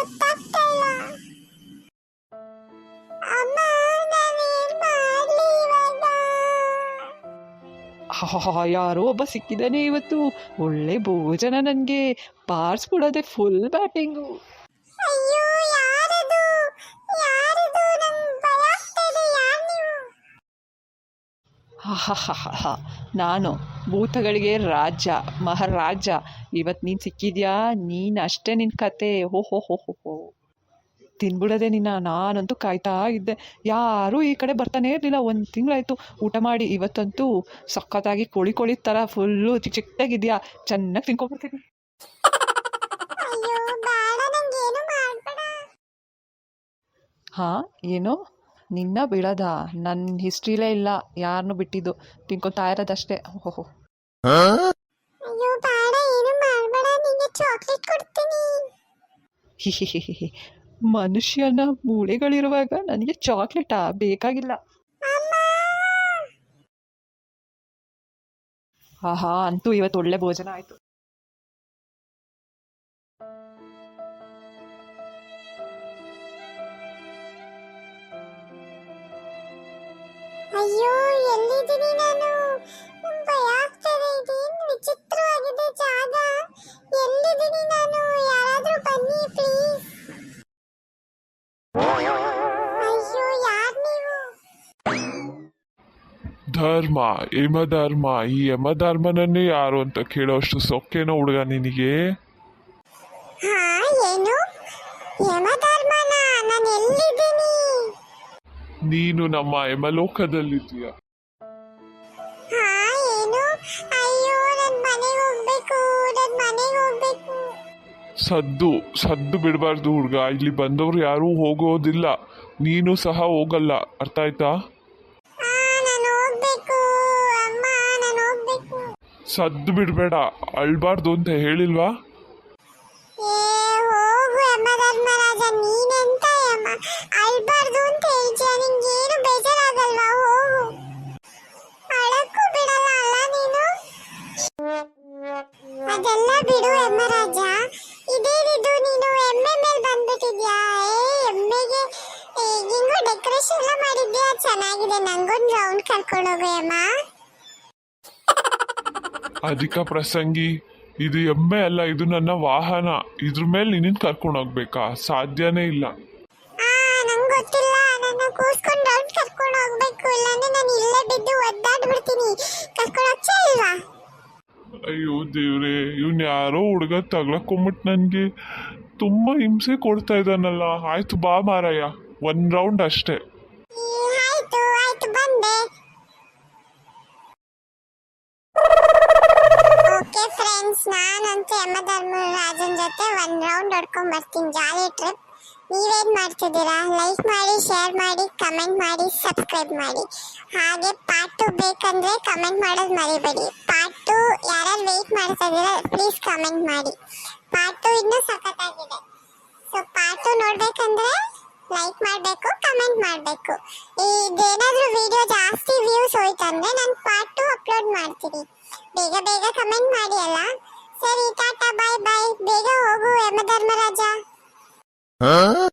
ಗೊತ್ತಾಗ್ತಾ ಇಲ್ಲ ಅಮ್ಮ ನಾನೇನ್ ಮಾಡ್ಲಿ ಇವಾಗ? ಆಹಾ, ಯಾರೋ ಒಬ್ಬ ಸಿಕ್ಕಿದ್ದಾನೆ ಇವತ್ತು. ಒಳ್ಳೆ ಭೋಜನ ನನಗೆ. ಬಾರಿಸ್ಬಿಡೋದೆ ಫುಲ್ ಬ್ಯಾಟಿಂಗು ಅಯ್ಯೋ ಯಾರದು? ಯಾರದು? ನಂಗೆ ಭಯ ಆಗ್ತಾ ಇದೆ ಯಾರು ನೀವು? ಆಹಾಹಾಹಾ. ನಾನು ಭೂತಗಳಿಗೆ ರಾಜ ಮಹಾರಾಜ ಇವತ್ತು ನೀನು ಸಿಕ್ಕಿದ್ಯಾ? ನೀನು ಅಷ್ಟೇ ನಿನ್ನ ಕತೆ. ಹೋ ಹೋ ಹೋ ಹೋ ಹೋ. ತಿನ್ಬಿಡದೆ ನಿನ್ನ ನಾನಂತೂ ಕಾಯ್ತಾ ಇದ್ದೆ. ಯಾರೂ ಈ ಕಡೆ ಬರ್ತಾನೆ ಇರಲಿಲ್ಲ. ಒಂದು ತಿಂಗಳಾಯಿತು ಊಟ ಮಾಡಿ. ಇವತ್ತಂತೂ ಸಖತ್ತಾಗಿ ಕೋಳಿ ಕೋಳಿ ಥರ ಫುಲ್ಲು ಚಿಕ್ಕ ಚಿಕ್ಕದಾಗಿದ್ಯಾ ಚೆನ್ನಾಗಿ ತಿನ್ಕೊಂಡ್ಬಿಡ್ತೀನಿ. ಹಾಂ ಏನು? ನಿನ್ನ ಬಿಡದ. ನನ್ನ ಹಿಸ್ಟ್ರಿಲೇ ಇಲ್ಲ. ಯಾರನ್ನು ಬಿಟ್ಟಿದ್ದು. ತಿನ್ಕೊತಾ ಇರೋದಷ್ಟೇ ಓಹೋ ಅಯ್ಯೋ ಬೇಡ. ಏನು ಮಾಡ್ಬೇಡ. ನಿಂಗೆ ಚಾಕ್ಲೇಟ್ ಕೊಡ್ತೀನಿ. ಹಿಹಿಹಿಹಿ ಮನುಷ್ಯನ ಮೂಳೆಗಳಿರುವಾಗ ನನಗೆ ಚಾಕ್ಲೇಟಾ ಬೇಕಾಗಿಲ್ಲ. ಅಮ್ಮ! ಆಹಾ ಅಂತೂ ಇವತ್ತು ಒಳ್ಳೆ ಭೋಜನ ಆಯಿತು. ಅಯ್ಯೋ ಎಲ್ಲಿದ್ದೀನಿ ನಾನು? ಭಯ ಆಗ್ತದೆ ಇದೇನು ವಿಚಿತ್ರವಾಗಿದೆ ಜಾಗ. ಎಲ್ಲಿದ್ದೀನಿ ನಾನು? ಯಾರಾದರೂ ಬನ್ನಿ ಪ್ಲೀಸ್ ಅಯ್ಯೋ ಯಾರ್ ನೀವು? ಧರ್ಮ ಯಮಧರ್ಮ ಈ ಯಮಧರ್ಮನನ್ನೇ ಯಾರು ಅಂತ ಕೇಳೋಷ್ಟು ಸೊಕ್ಕೇನೋ ಹುಡುಗ ನಿನಗೆ? ಹಾ ಏನು? ಯಮಧರ್ಮನ? ನಾನು ಎಲ್ಲಿದ್ದೀನಿ ನೀನು ನಮ್ಮ ಯಮಲೋಕದಲ್ಲಿದ್ದೀಯ. ಹಾ ಏನು? ಅಯ್ಯೋ ನನ್ ಮನೆಗೆ ಹೋಗ್ಬೇಕು ನನ್ ಮನೆಗೆ ಹೋಗ್ಬೇಕು. ಸದ್ದು ಸದ್ದು ಬಿಡಬಾರ್ದು ಹುಡುಗ. ಇಲ್ಲಿ ಬಂದವರು ಯಾರೂ ಹೋಗೋದಿಲ್ಲ. ನೀನು ಸಹ ಹೋಗಲ್ಲ. ಅರ್ಥ ಆಯ್ತಾ ಹಾ ನಾನು ಹೋಗ್ಬೇಕು. ಅಮ್ಮ ನಾನು ಹೋಗ್ಬೇಕು. ಸದ್ದು ಬಿಡಬೇಡ. ಅಳ್ಬಾರ್ದು ಅಂತ ಹೇಳಿಲ್ವಾ? ಏ ಹೋಗು ಯಮಧರ್ಮರಾಜ. ನೀನೆಂತ ಯಮ? ಅಳ್ಬಾರ್ದು. ಬಿಡು ಯಮರಾಜ ಇದೇನಿದು ನೀನು ಎಮ್ಮೆ ಮೇಲೆ ಬಂದ್ಬಿಟ್ಟಿದ್ಯಾ? ಏ ಎಮ್ಮೆಗೆ ಹಿಂಗು ಡೆಕೋರೇಷನ್ ಎಲ್ಲ ಮಾಡಿದ್ಯಾ? ಚೆನ್ನಾಗಿದೆ ನಂಗೊಂದು ರೌಂಡ್ ಕರ್ಕೊಂಡು ಹೋಗು ಯಮ್ಮ ಅಧಿಕ ಪ್ರಸಂಗಿ ಇದು ಎಮ್ಮೆ ಅಲ್ಲ ಇದು ನನ್ನ ವಾಹನ. ಇದ್ರ ಮೇಲೆ ನಿನ್ನ ಕರ್ಕೊಂಡು ಹೋಗ್ಬೇಕಾ? ಸಾಧ್ಯನೇ ಇಲ್ಲ. ಆ ನಂಗೆ ಗೊತ್ತಿಲ್ಲ ನನ್ನ ಕೂಸ್ಕೊಂಡು ದೇವ್ರೆ ಇವ್ನು ಯಾರೋ ಹುಡುಗ ತಗ್ಲಕೊಂಬಿಟ್ಟು ನನಗೆ ತುಂಬ ಹಿಂಸೆ ಕೊಡ್ತಾ ಇದ್ದಾನಲ್ಲ. ಆಯ್ತು ಬಾ ಮಾರಾಯ, ಒಂದು ರೌಂಡ್ ಅಷ್ಟೇ. ಓಕೆ ಫ್ರೆಂಡ್ಸ್ ನಾನಂತೂ ಯಮಧರ್ಮರಾಜನ್ ಜೊತೆ ಒಂದ್ ರೌಂಡ್ ಹೊಡ್ಕೊಂಡ್ ಬರ್ತೀನಿ ಜಾಲಿ ಟ್ರಿಪ್ ನೀವೇನ್ ಮಾಡ್ತಿದ್ದೀರಾ? ಲೈಕ್ ಮಾಡಿ ಶೇರ್ ಮಾಡಿ ಕಮೆಂಟ್ ಮಾಡಿ ಸಬ್ಸ್ಕ್ರೈಬ್ ಮಾಡಿ. ಹಾಗೆ ಪಾರ್ಟ್ ಟು ಬೇಕಂದ್ರೆ ಕಮೆಂಟ್ ಮಾಡೋದು ಮರಿಬೇಡಿ. ಪಾರ್ಟ್ ಟು ಯಾರು ವೆಯ್ಟ್ ಮಾಡ್ತಾ ಇದ್ದೀರಾ ಪ್ಲೀಸ್ ಕಮೆಂಟ್ ಮಾಡಿ. ಪಾರ್ಟ್ ಟು ಇನ್ನೂ ಸಖತ್ತಾಗಿದೆ. ಸೊ ಪಾರ್ಟ್ ಟು ನೋಡ್ಬೇಕಂದ್ರೆ ಲೈಕ್ ಮಾಡಬೇಕು ಕಮೆಂಟ್ ಮಾಡಬೇಕು. ಇದೇನಾದರೂ ವಿಡಿಯೋ ಜಾಸ್ತಿ ವ್ಯೂಸ್ ಹೋಯ್ತಂದ್ರೆ ನಾನು ಪಾರ್ಟ್ ಟು ಅಪ್ಲೋಡ್ ಮಾಡ್ತೀನಿ. ಬೇಗ ಬೇಗ ಕಮೆಂಟ್ ಮಾಡಿ ಅಲ್ಲ? ಸರಿ, ಟಾಟಾ ಬಾಯ್ ಬಾಯ್ ಬೇಗ ಹೋಗು ಯಮಧರ್ಮರಾಜ. Huh?